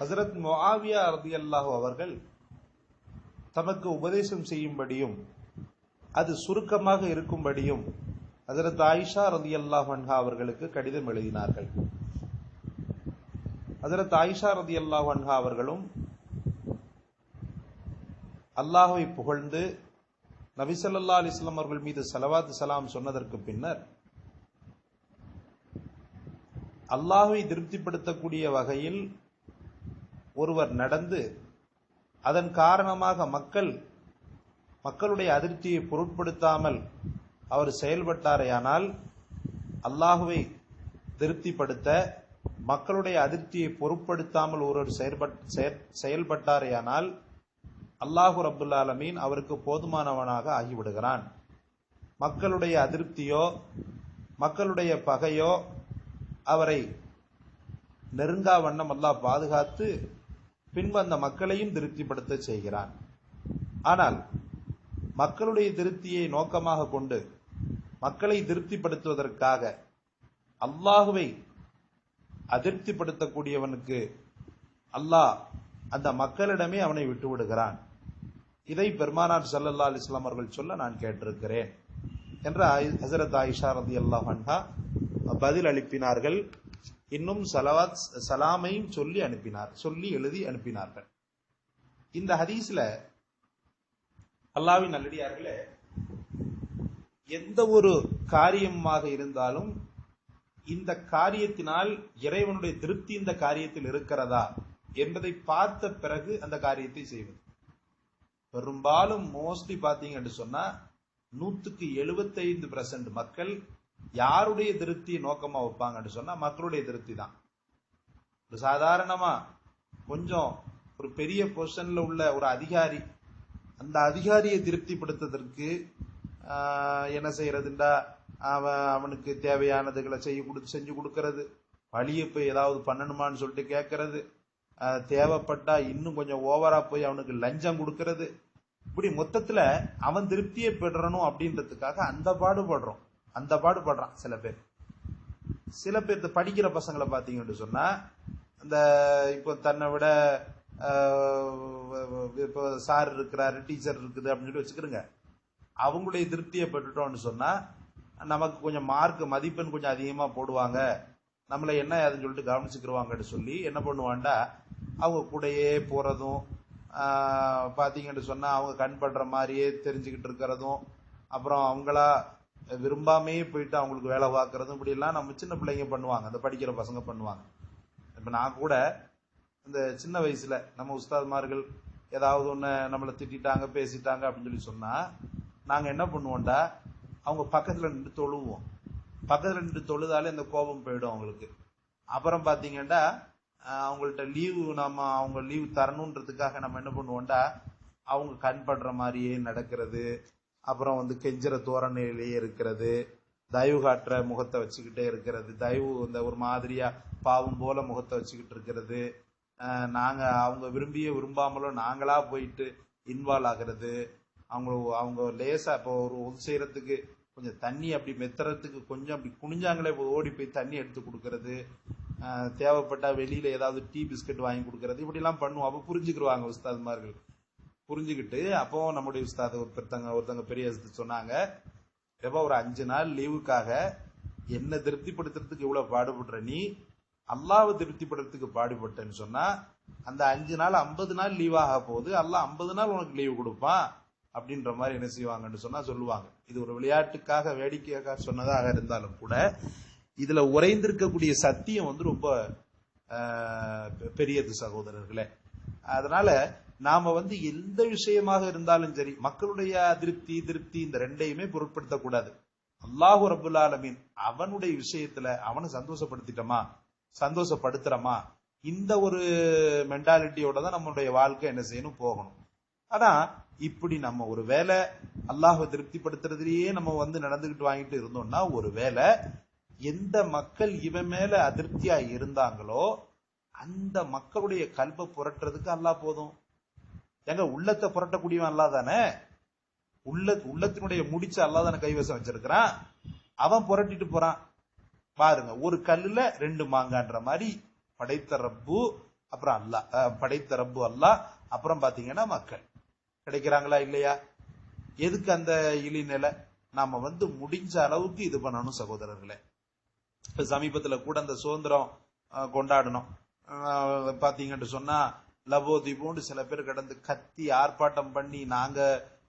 ஹசரத் முஆவியா ரதியல்லாஹு அவர்கள் தமக்கு உபதேசம் செய்யும்படியும் அது சுருக்கமாக இருக்கும்படியும் ஹசரத் ஆயிஷா ரதியல்லாஹு அன்ஹா அவர்களுக்கு கடிதம் எழுதினார்கள். ஹசரத் ஆயிஷா ரதி அல்லாஹ் அன்ஹா அவர்களும் அல்லாஹுவை புகழ்ந்து நபிசல்லா அலிஸ்லாம் அவர்கள் மீது சலவாத் சலாம் சொன்னதற்கு பின்னர் அல்லாஹுவை திருப்திப்படுத்தக்கூடிய வகையில் ஒருவர் நடந்து அதன் காரணமாக மக்கள் மக்களுடைய அதிருப்தியை பொருட்படுத்தாமல் அவர் செயல்பட்டாரேயானால் அல்லாஹுவை திருப்திப்படுத்த மக்களுடைய அதிருப்தியை பொருட்படுத்தாமல் ஒருவர் செயல்பட் செயற்- செயல்பட்டாரேயானால் அல்லாஹு ரப்புல் அவருக்கு போதுமானவனாக ஆகிவிடுகிறான். மக்களுடைய அதிருப்தியோ மக்களுடைய பகையோ அவரை நெருங்கா வண்ணம் அல்லாஹ் பாதுகாத்து பின்பு அந்த மக்களையும் திருப்திப்படுத்த செய்கிறான் ஆனால் மக்களுடைய திருப்தியை நோக்கமாக கொண்டு மக்களை திருப்திப்படுத்துவதற்காக அல்லாஹுவை அதிருப்திப்படுத்தக்கூடியவனுக்கு அல்லாஹ் அந்த மக்களிடமே அவனை விட்டு விடுகிறான் இதை பெருமானார் சல்லல்லா அலிஸ்லாம் அவர்கள் சொல்ல நான் கேட்டிருக்கிறேன். என்ற ஹசரத் ஆயிஷா ரதி அன்ஹா பதில் அளிப்பினார்கள் இன்னும் சலவாத் சலாமையும் சொல்லி அனுப்பினார் சொல்லி எழுதி அனுப்பினார்கள். இந்த ஹதீஸ்ல அல்லாவின் நல்லடியார்களே எந்த ஒரு காரியமாக இருந்தாலும் இந்த காரியத்தினால் இறைவனுடைய திருப்தி இந்த காரியத்தில் இருக்கிறதா என்பதை பார்த்த பிறகு அந்த காரியத்தை செய்வது. பெரும்பாலும் மோஸ்ட்லி பாத்தீங்கன்னு சொன்னா நூத்துக்கு எழுபத்தைந்து பர்சன்ட் மக்கள் யாருடைய திருப்தி நோக்கமா வைப்பாங்கன்னு சொன்னா மக்களுடைய திருப்தி தான். ஒரு சாதாரணமா கொஞ்சம் ஒரு பெரிய பொசிஷன்ல உள்ள ஒரு அதிகாரி அந்த அதிகாரியை திருப்திப்படுத்துவதற்கு ஆஹ், என்ன செய்யறதுண்டா? அவன் அவனுக்கு தேவையானதுகளை செய்ய கொடு செஞ்சு கொடுக்கறது. வழியை போய் ஏதாவது பண்ணணுமான்னு சொல்லிட்டு கேட்கறது. தேவைப்பட்டா இன்னும் கொஞ்சம் ஓவரா போய் அவனுக்கு லஞ்சம் கொடுக்கறது. இப்படி மொத்தத்துல அவன் திருப்தியை பெறணும் அப்படின்றதுக்காக அந்த பாடுபடுறோம். அந்த பாடுபடுறான் சில பேர். சில பேர் படிக்கிற பசங்களை பார்த்தீங்கன்னு சொன்னா இந்த இப்போ தன்னை விட இப்போ சார் இருக்கிறாரு டீச்சர் இருக்குது அப்படின்னு சொல்லி வச்சுக்கிறோங்க அவங்களுடைய திருப்தியை பெற்றுட்டோம்னு சொன்னா நமக்கு கொஞ்சம் மார்க் மதிப்பெண் கொஞ்சம் அதிகமா போடுவாங்க. நம்மளை என்ன ஏதுன்னு சொல்லிட்டு கவனிச்சுக்கிருவாங்கன்னு சொல்லி என்ன பண்ணுவான்டா அவங்க கூடயே போறதும் ஆஹ், பாத்தீங்கன்னு சொன்னா அவங்க கண்படுற மாதிரியே தெரிஞ்சுக்கிட்டு இருக்கிறதும் அப்புறம் அவங்களா விரும்பாமையே போயிட்டு அவங்களுக்கு வேலை பார்க்கறதும் இப்படி எல்லாம் நம்ம சின்ன பிள்ளைங்க பண்ணுவாங்க. அந்த படிக்கிற பசங்க பண்ணுவாங்க. இப்ப நான் கூட இந்த சின்ன வயசுல நம்ம உஸ்தாத்மார்கள் ஏதாவது ஒன்று நம்மளை திட்டிட்டாங்க பேசிட்டாங்க அப்படின்னு சொல்லி சொன்னா நாங்க என்ன பண்ணுவோம்டா? அவங்க பக்கத்துல நின்று தொழுவோம். பக்கத்துல நின்று தொழுதாலே அந்த கோபம் போயிடும் அவங்களுக்கு. அப்புறம் பாத்தீங்கன்னா அவங்கள்ட்ட லீவு நம்ம அவங்க லீவு தரணுன்றதுக்காக நம்ம என்ன பண்ணுவோம்டா? அவங்க கண்படுற மாதிரியே நடக்கிறது. அப்புறம் வந்து கெஞ்சுற தோரணையிலேயே இருக்கிறது. தயவு காட்டுற முகத்தை வச்சுக்கிட்டே இருக்கிறது. தயவு இந்த ஒரு மாதிரியா பாவம் போல முகத்தை வச்சுக்கிட்டு இருக்கிறது. நாங்க அவங்க விரும்பிய விரும்பாமலோ நாங்களா போயிட்டு இன்வால்வ் ஆகிறது. அவங்க அவங்க லேசா இப்போ ஒரு உதவி செய்யறதுக்கு கொஞ்சம் தண்ணி அப்படி மெத்துறதுக்கு கொஞ்சம் அப்படி குனிஞ்சாங்களே ஓடி போய் தண்ணி எடுத்து கொடுக்கறது. தேவைப்பட்டா வெளியில ஏதாவது டீ பிஸ்கட் வாங்கி கொடுக்கறது. இப்படிலாம் பண்ணுவோம். அப்ப புரிஞ்சுக்கிருவாங்க உஸ்தாதுமார்கள். புரிஞ்சுக்கிட்டு அப்போ நம்முடைய உஸ்தாத் ஒருத்தங்க ஒருத்தங்க பெரிய சொன்னாங்க எப்ப ஒரு அஞ்சு நாள் லீவுக்காக என்ன திருப்திப்படுத்துறதுக்கு இவ்வளவு பாடுபடுற நீ? அல்லாவை திருப்திப்படுறதுக்கு பாடுபட்டேன்னு சொன்னா அந்த அஞ்சு நாள் ஐம்பது நாள் லீவ் ஆக போகுது அல்லாஹ் ஐம்பது நாள் உனக்கு லீவு கொடுப்பான் அப்படின்ற மாதிரி என்ன செய்வாங்கன்னு சொன்னா சொல்லுவாங்க. இது ஒரு விளையாட்டுக்காக வேடிக்கையாக சொன்னதாக இருந்தாலும் கூட இதுல உறைந்திருக்கக்கூடிய சத்தியம் வந்து ரொம்ப பெ- பெரியது சகோதரர்களே. அதனால நாம வந்து எந்த விஷயமாக இருந்தாலும் சரி மக்களுடைய அதிருப்தி திருப்தி இந்த ரெண்டையுமே பொருட்படுத்தக்கூடாது. அல்லாஹு ரபுல் ஆலமீன் அவனுடைய விஷயத்துல அவனை சந்தோஷப்படுத்திட்டோமா? சந்தோஷப்படுத்துறமா? இந்த ஒரு மென்டாலிட்டியோட தான் நம்மளுடைய வாழ்க்கை என்ன செய்யணும்? போகணும். ஆனா இப்படி நம்ம ஒரு வேலை அல்லாஹை திருப்திப்படுத்துறதுலயே நம்ம வந்து நடந்துகிட்டு வாங்கிட்டு இருந்தோம்னா ஒரு வேலை எந்த மக்கள் இவன் மேல அதிருப்தியா இருந்தாங்களோ அந்த மக்களுடைய கல்வை புரட்டுறதுக்கு அல்லாஹ் போதும். எங்க உள்ளத்தை புரட்டக்கூடியவன் அல்லா தானே உள்ள உள்ளத்தினுடைய முடிச்ச அல்லாஹ் தானே கைவசம் வச்சிருக்கிறான். அவன் புரட்டிட்டு போறான். பாருங்க ஒரு கல்லுல ரெண்டு மாங்கான்ற மாதிரி படைத்த ரப்பு அப்புறம் அல்லாஹ் படைத்த ரப்பு அல்லாஹ் அப்புறம் பாத்தீங்கன்னா மக்கள். கிடைக்கிறாங்களா இல்லையா? எதுக்கு அந்த இழிநிலை நாம வந்து முடிஞ்ச அளவுக்கு இது பண்ணணும் சகோதரர்களே. இப்ப சமீபத்துல கூட அந்த சுதந்திரம் கொண்டாடணும். பாத்தீங்கன்னு சொன்னா லவோ தீபோன்னு சில பேர் கிடந்து கத்தி ஆர்ப்பாட்டம் பண்ணி நாங்க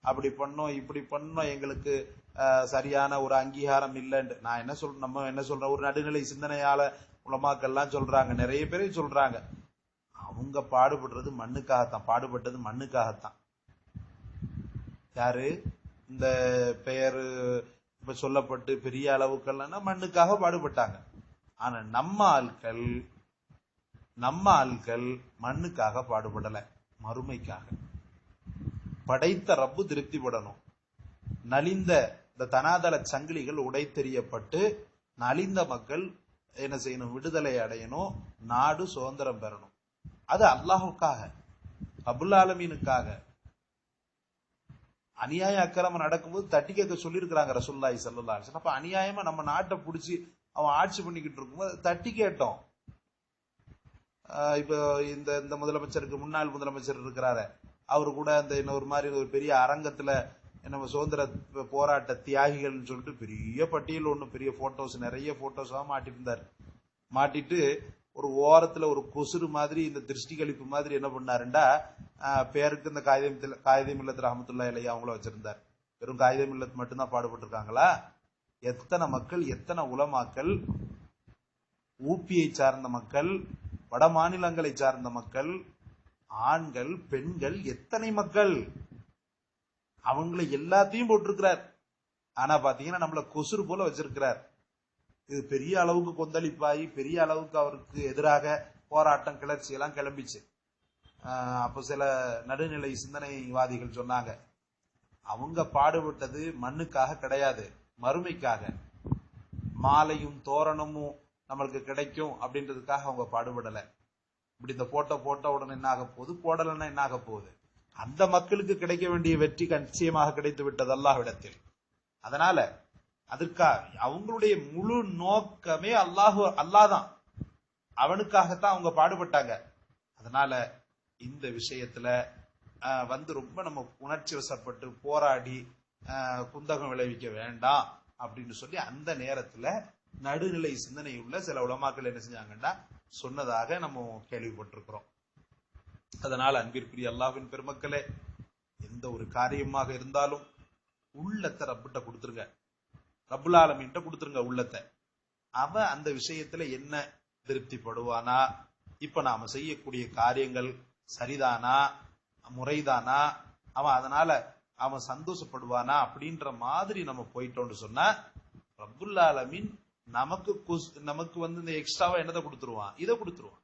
அப்படி பண்ணோம் இப்படி பண்ணோம் எங்களுக்கு சரியான ஒரு அங்கீகாரம் இல்லைன்னு நான் என்ன சொல்றேன் நம்ம என்ன சொல்றோம் ஒரு நடுநிலை சிந்தனையால உலமாக்கள்லாம் சொல்றாங்க நிறைய பேரே சொல்றாங்க. அவங்க பாடுபடுறது மண்ணுக்காகத்தான் பாடுபட்டது மண்ணுக்காகத்தான். யாரு? இந்த பெயர் இப்ப சொல்லப்பட்டு பெரிய அளவுக்கெல்லாம் மண்ணுக்காக பாடுபட்டாங்க. ஆனா நம்ம ஆட்கள் நம்ம ஆள்கள் மண்ணுக்காக பாடுபடல மறுமைக்காக. படைத்த ரப்பு திருப்திப்படணும். நலிந்த இந்த தனாதள சங்கிலிகள் உடைத்தெறியப்பட்டு நலிந்த மக்கள் என்ன செய்யணும்? விடுதலை அடையணும். நாடு சுதந்திரம் பெறணும். அது அல்லாஹுக்காக அபுல் ஆலமீனுக்காக. அநியாய அக்கிரமம் நடக்கும்போது தட்டி கேட்க சொல்லியிருக்கிறாங்க ரசுல்லாய் சல்லா அப்ப அநியாயமா நம்ம நாட்டை பிடிச்சி அவன் ஆட்சி பண்ணிக்கிட்டு இருக்கும்போது தட்டி கேட்டோம். இப்போ இந்த இந்த முதலமைச்சருக்கு முன்னாள் முதலமைச்சர் இருக்கிறாரு. அவர் கூட அந்த என்ன ஒரு மாதிரி ஒரு பெரிய அரங்கத்தில் நம்ம சுதந்திர போராட்ட தியாகிகள்னு சொல்லிட்டு பெரிய பட்டியல் ஒன்று பெரிய ஃபோட்டோஸ் நிறைய ஃபோட்டோஸாக மாட்டிட்டு இருந்தாரு மாட்டிட்டு ஒரு ஓரத்தில் ஒரு கொசுறு மாதிரி இந்த திருஷ்டி கழிப்பு மாதிரி என்ன பண்ணாருண்டா பேருக்கு இந்த காகிதம் காகிதம் இல்லத்து ரஹமத்துல்லா இலையா அவங்கள வச்சிருந்தார். வெறும் காகிதம் இல்லத்து மட்டும்தான் பாடுபட்டிருக்காங்களா? எத்தனை மக்கள் எத்தனை உலமாக்கள் ஊப்பியை சார்ந்த மக்கள் வட மாநிலங்களை சார்ந்த மக்கள் ஆண்கள் பெண்கள் எத்தனை மக்கள்? அவங்களை எல்லாத்தையும் போட்டிருக்கிறார். ஆனா பாத்தீங்கன்னா நம்மள கொசுறு போல வச்சிருக்கிறார். இது பெரிய அளவுக்கு கொந்தளிப்பாகி பெரிய அளவுக்கு அவருக்கு எதிராக போராட்டம் கிளர்ச்சி எல்லாம் கிளம்பிச்சு. அப்போ சில நடுநிலை சிந்தனைவாதிகள் சொன்னாங்க அவங்க பாடுபட்டது மண்ணுக்காக கிடையாது மறுமைக்காக. மாலையும் தோரணமும் நம்மளுக்கு கிடைக்கும் அப்படின்றதுக்காக அவங்க பாடுபடல. இப்படி இந்த போட்டோ போட்ட உடனே என்ன ஆக போகுது? போடலைன்னா என்ன ஆக போகுது? அந்த மக்களுக்கு கிடைக்க வேண்டிய வெற்றி நிச்சயமாக கிடைத்து விட்டது அல்லாஹ்விடத்தில். அதனால அதற்காக அவங்களுடைய முழு நோக்கமே அல்லாஹு அல்லாதான் அவனுக்காகத்தான் அவங்க பாடுபட்டாங்க. அதனால இந்த விஷயத்துல வந்து ரொம்ப நம்ம உணர்ச்சி வசப்பட்டு போராடி குந்தகம் விளைவிக்க வேண்டாம் அப்படின்னு சொல்லி அந்த நேரத்துல நடுநிலை சிந்தனை உள்ள சில உலமாக்கள் என்ன செஞ்சாங்கன்னா சொன்னதாக நம்ம கேள்விப்பட்டிருக்கிறோம். அதனால அன்பிற்குரிய அல்லாவின் பெருமக்களே எந்த ஒரு காரியமாக இருந்தாலும் உள்ளத்தை ரப்பிட்ட கொடுத்துருங்க. ரப்புல் கொடுத்துருங்க உள்ளத்தை. அவன் அந்த விஷயத்துல என்ன திருப்திப்படுவானா? இப்ப நாம செய்யக்கூடிய காரியங்கள் சரிதானா? முறைதானா? அவன் அதனால அவன் சந்தோஷப்படுவானா? அப்படின்ற மாதிரி நம்ம போயிட்டோம்னு சொன்னா ரபுல்லாலமின் நமக்கு நமக்கு வந்து இந்த எக்ஸ்ட்ராவா என்னதை கொடுத்துருவான்? இதை கொடுத்துருவான்.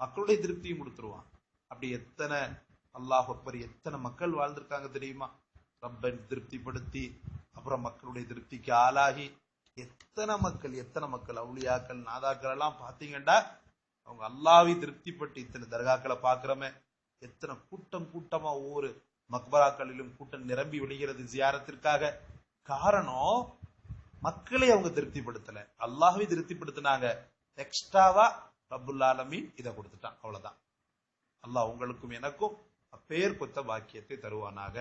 மக்களுடைய திருப்தியும் கொடுத்துருவான். அப்படி எத்தனை அல்லாஹ் அக்பர் எத்தனை மக்கள் வாழ்ந்திருக்காங்க தெரியுமா? ரப்பை திருப்திப்படுத்தி அப்புறம் மக்களுடைய திருப்திக்கு ஆளாகி எத்தனை மக்கள் எத்தனை மக்கள் அவுளியாக்கள் நாதாக்கள் எல்லாம் பாத்தீங்கன்னா அவங்க அல்லாவி திருப்திப்பட்டு இத்தனை தர்காக்களை பாக்குறமே எத்தனை கூட்டம் கூட்டமா ஒவ்வொரு மக்பராக்களிலும் கூட்டம் நிரம்பி விடுகிறது ஜியாரத்திற்காக. காரணம் மக்களை அவங்க திருப்திப்படுத்தல. அல்லாஹ்வை திருப்திப்படுத்தினாங்க. எக்ஸ்ட்ராவா ரப்புல் ஆலமீன் இதை கொடுத்துட்டான். அவ்வளவுதான். அல்லாஹ் உங்களுக்கும் எனக்கும் அப்பேர் கொத்த பாக்கியத்தை தருவானாக.